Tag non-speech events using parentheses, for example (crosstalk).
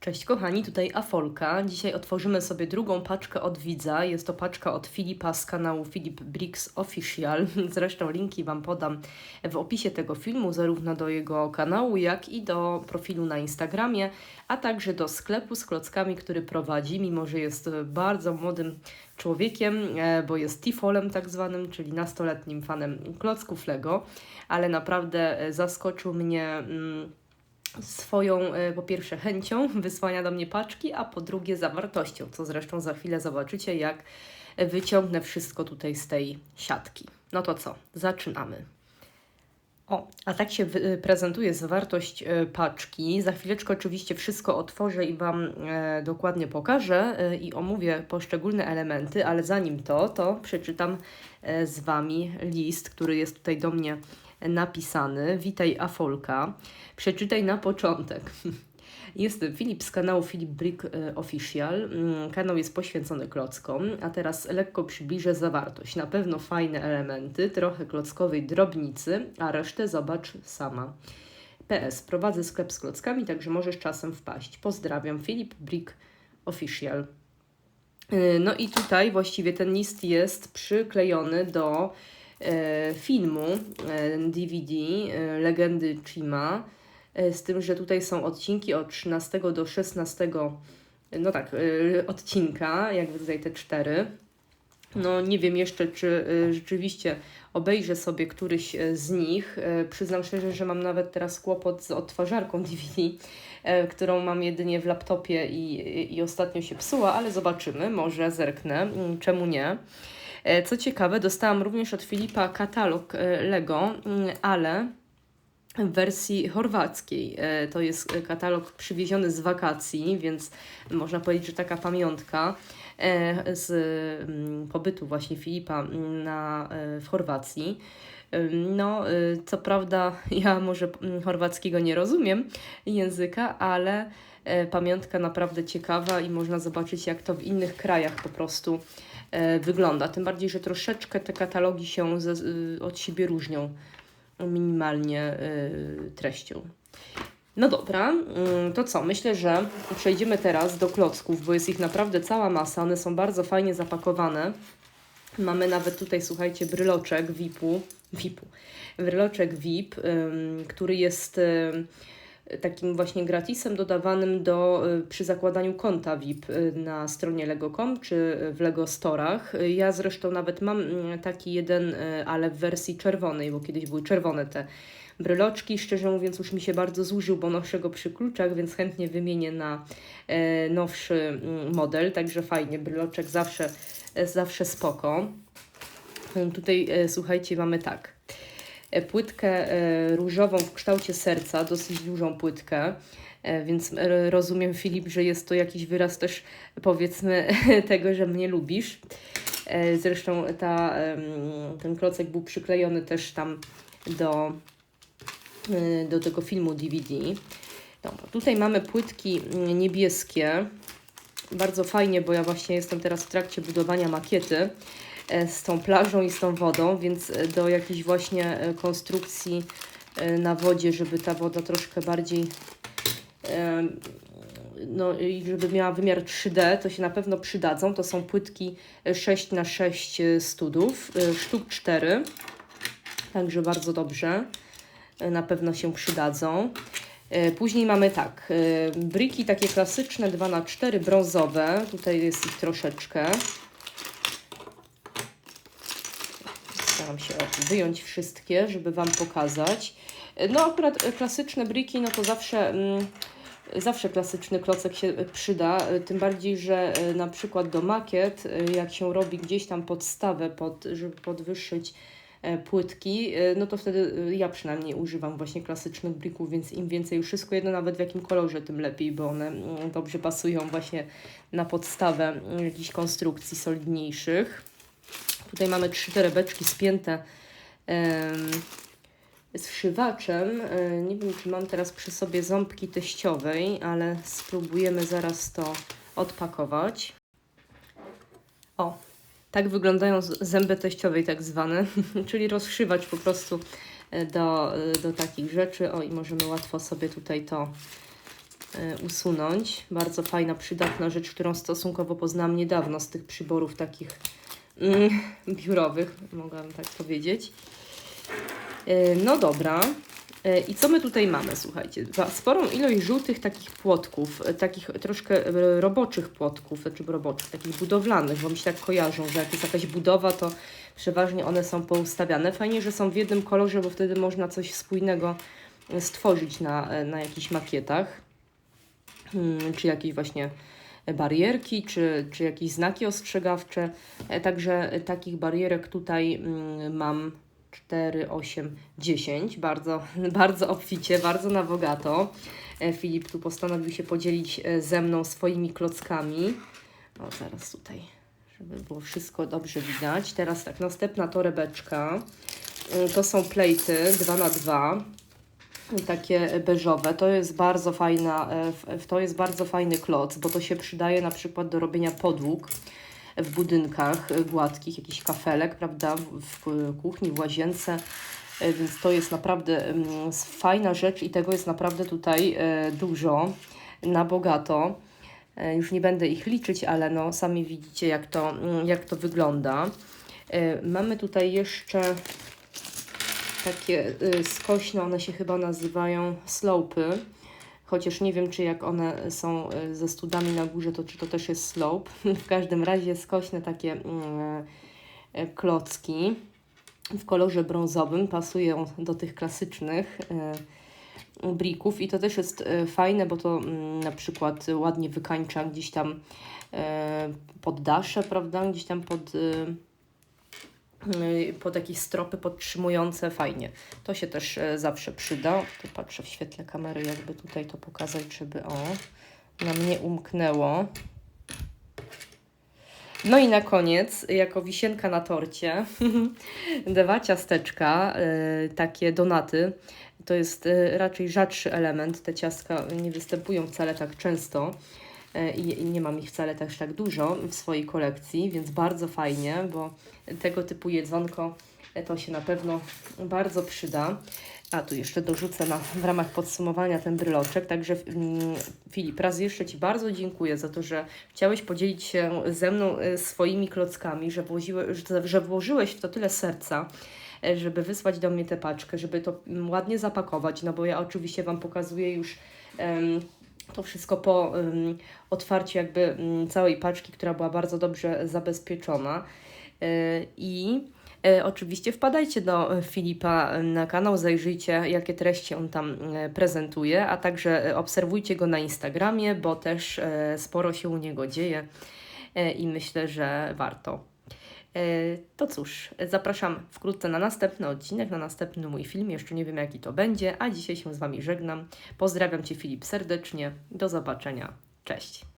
Cześć kochani, tutaj Afolka. Dzisiaj otworzymy sobie drugą paczkę od widza. Jest to paczka od Filipa z kanału Philip Bricks Official. (laughs) Zresztą linki Wam podam w opisie tego filmu, zarówno do jego kanału, jak i do profilu na Instagramie, a także do sklepu z klockami, który prowadzi, mimo że jest bardzo młodym człowiekiem, e, bo jest tifolem tak zwanym, czyli nastoletnim fanem klocków Lego, ale naprawdę e, zaskoczył mnie... Mm, swoją e, po pierwsze chęcią wysłania do mnie paczki, a po drugie zawartością, co zresztą za chwilę zobaczycie, jak wyciągnę wszystko tutaj z tej siatki. No to co, zaczynamy. O, a tak się prezentuje zawartość e, paczki. Za chwileczkę oczywiście wszystko otworzę i Wam e, dokładnie pokażę e, i omówię poszczególne elementy, ale zanim to, to przeczytam e, z Wami list, który jest tutaj do mnie napisany. Witaj Afolka. Przeczytaj na początek. (laughs) Jestem Filip z kanału Filip Brick e, Official. Mm, kanał jest poświęcony klockom, a teraz lekko przybliżę zawartość. Na pewno fajne elementy, trochę klockowej drobnicy, a resztę zobacz sama. PS. Prowadzę sklep z klockami, także możesz czasem wpaść. Pozdrawiam, Filip Brick Official. E, no i tutaj właściwie ten list jest przyklejony do filmu DVD Legendy Chima E, z tym, że tutaj są odcinki od 13 do 16, no tak, e, odcinka, jakby tutaj te cztery. No nie wiem jeszcze, czy e, rzeczywiście obejrzę sobie któryś z nich. Przyznam szczerze, że mam nawet teraz kłopot z odtwarzarką (laughs) DVD, którą mam jedynie w laptopie i, i ostatnio się psuła, ale zobaczymy, może zerknę, mm, czemu nie. Co ciekawe, dostałam również od Filipa katalog Lego, mm, ale w wersji chorwackiej. E, to jest katalog przywieziony z wakacji, więc można powiedzieć, że taka pamiątka e, z mm, pobytu właśnie Filipa na, e, w Chorwacji. No, co prawda, (laughs) ja może mm, chorwackiego nie rozumiem języka, ale pamiątka naprawdę ciekawa i można zobaczyć, jak to w innych krajach po prostu wygląda. Tym bardziej, że troszeczkę te katalogi się od siebie różnią minimalnie y, treścią. No dobra, y, to co? Myślę, że przejdziemy teraz do klocków, bo jest ich naprawdę cała masa. One są bardzo fajnie zapakowane. Mamy nawet tutaj, słuchajcie, bryloczek VIP-u, VIP-u, bryloczek VIP, który jest takim właśnie gratisem dodawanym do, y, przy zakładaniu konta VIP y, na stronie Lego.com czy w Lego Storach. Ja zresztą nawet mam mm, taki jeden, y, ale w wersji czerwonej, bo kiedyś były czerwone te bryloczki. Szczerze mówiąc, już mi się bardzo zużył, bo noszę go przy kluczach, więc chętnie wymienię na e, nowszy mm, model. Także fajnie, bryloczek zawsze, zawsze spoko. Tutaj e, słuchajcie, mamy tak. E, płytkę e, różową w kształcie serca, dosyć dużą płytkę. E, więc rozumiem, Filip, że jest to jakiś wyraz też, powiedzmy, (laughs) tego, że mnie lubisz. Zresztą ta, ten klocek był przyklejony też tam do, do tego filmu DVD. Dobra, tutaj mamy płytki niebieskie. Bardzo fajnie, bo ja właśnie jestem teraz w trakcie budowania makiety. E, z tą plażą i z tą wodą, więc e, do jakiejś właśnie e, konstrukcji na wodzie, żeby ta woda troszkę bardziej no żeby miała wymiar 3D, to się na pewno przydadzą. To są płytki 6 na 6 studów, sztuk 4. Także bardzo dobrze. Na pewno się przydadzą. Później mamy tak, briki takie klasyczne 2 na 4 brązowe. Tutaj jest ich troszeczkę. Staram się wyjąć wszystkie, żeby Wam pokazać. No akurat klasyczne briki, no to zawsze... Mm, zawsze klasyczny klocek się przyda, tym bardziej, że e, na przykład do makiet, e, jak się robi gdzieś tam podstawę, pod, żeby podwyższyć e, płytki, no to wtedy ja przynajmniej używam właśnie klasycznych brików, więc im więcej, już wszystko jedno nawet w jakim kolorze, tym lepiej, bo one mm, dobrze pasują właśnie na podstawę mm, jakichś konstrukcji solidniejszych. Tutaj mamy trzy torebeczki spięte z wszywaczem. E, nie wiem, czy mam teraz przy sobie ząbki teściowej, ale spróbujemy zaraz to odpakować. O, tak wyglądają zęby teściowej tak zwane, (laughs) czyli rozszywać po prostu e, do, e, do takich rzeczy. O, i możemy łatwo sobie tutaj to usunąć. Bardzo fajna, przydatna rzecz, którą stosunkowo poznałam niedawno z tych przyborów takich biurowych, mogłabym tak powiedzieć. E, No dobra. E, I co my tutaj mamy, słuchajcie? Sporą ilość żółtych takich płotków, e, takich troszkę roboczych płotków, znaczy roboczych, takich budowlanych, bo mi się tak kojarzą, że jak jest jakaś budowa, to przeważnie one są poustawiane. Fajnie, że są w jednym kolorze, bo wtedy można coś spójnego stworzyć na, na jakichś makietach, Hmm, czy jakieś właśnie barierki, czy, czy jakieś znaki ostrzegawcze. E, Także takich barierek tutaj mm, mam 4, 8, 10. Bardzo, (laughs) bardzo obficie, bardzo na bogato. E, Filip tu postanowił się podzielić e, ze mną swoimi klockami. O, zaraz tutaj, żeby było wszystko dobrze widać. Teraz tak, następna torebeczka. To są plejty 2 na 2 takie beżowe. To jest bardzo fajna, e, to jest bardzo fajny kloc, bo to się przydaje na przykład do robienia podłóg w budynkach e, gładkich, jakiś kafelek, prawda, w, kuchni, w łazience. E, Więc to jest naprawdę mm, fajna rzecz i tego jest naprawdę tutaj dużo, na bogato. Już nie będę ich liczyć, ale no sami widzicie jak to, mm, jak to wygląda. Mamy tutaj jeszcze takie y, skośne, one się chyba nazywają slopy. Chociaż nie wiem, czy jak one są y, ze studami na górze, to czy to też jest slope. (laughs) W każdym razie skośne takie mm, y, klocki w kolorze brązowym pasują do tych klasycznych brików i to też jest fajne, bo to mm, na przykład ładnie wykańcza gdzieś tam poddasze, prawda, gdzieś tam pod... Y, pod jakieś stropy podtrzymujące, fajnie. To się też e, zawsze przyda. Tu patrzę w świetle kamery, jakby tutaj to pokazać, żeby o, nam nie umknęło. No i na koniec, jako wisienka na torcie, (laughs) dwa ciasteczka, e, takie donaty. To jest e, raczej rzadszy element. Te ciastka nie występują wcale tak często i i nie mam ich wcale też tak dużo w swojej kolekcji, więc bardzo fajnie, bo tego typu jedzonko e, to się na pewno bardzo przyda. A tu jeszcze dorzucę na, w ramach podsumowania ten bryloczek. Także mm, Filip, raz jeszcze Ci bardzo dziękuję za to, że chciałeś podzielić się ze mną e, swoimi klockami, że, włożyłe, że, włożyłeś w to tyle serca e, żeby wysłać do mnie tę paczkę, żeby to ładnie zapakować, no bo ja oczywiście Wam pokazuję już em, to wszystko po em, otwarciu jakby całej paczki, która była bardzo dobrze zabezpieczona. E, I e, oczywiście wpadajcie do Filipa na kanał, zajrzyjcie jakie treści on tam e, prezentuje, a także obserwujcie go na Instagramie, bo też sporo się u niego dzieje i myślę, że warto. E, To cóż, zapraszam wkrótce na następny odcinek, na następny mój film. Jeszcze nie wiem, jaki to będzie, a dzisiaj się z Wami żegnam. Pozdrawiam Cię, Filip, serdecznie. Do zobaczenia. Cześć.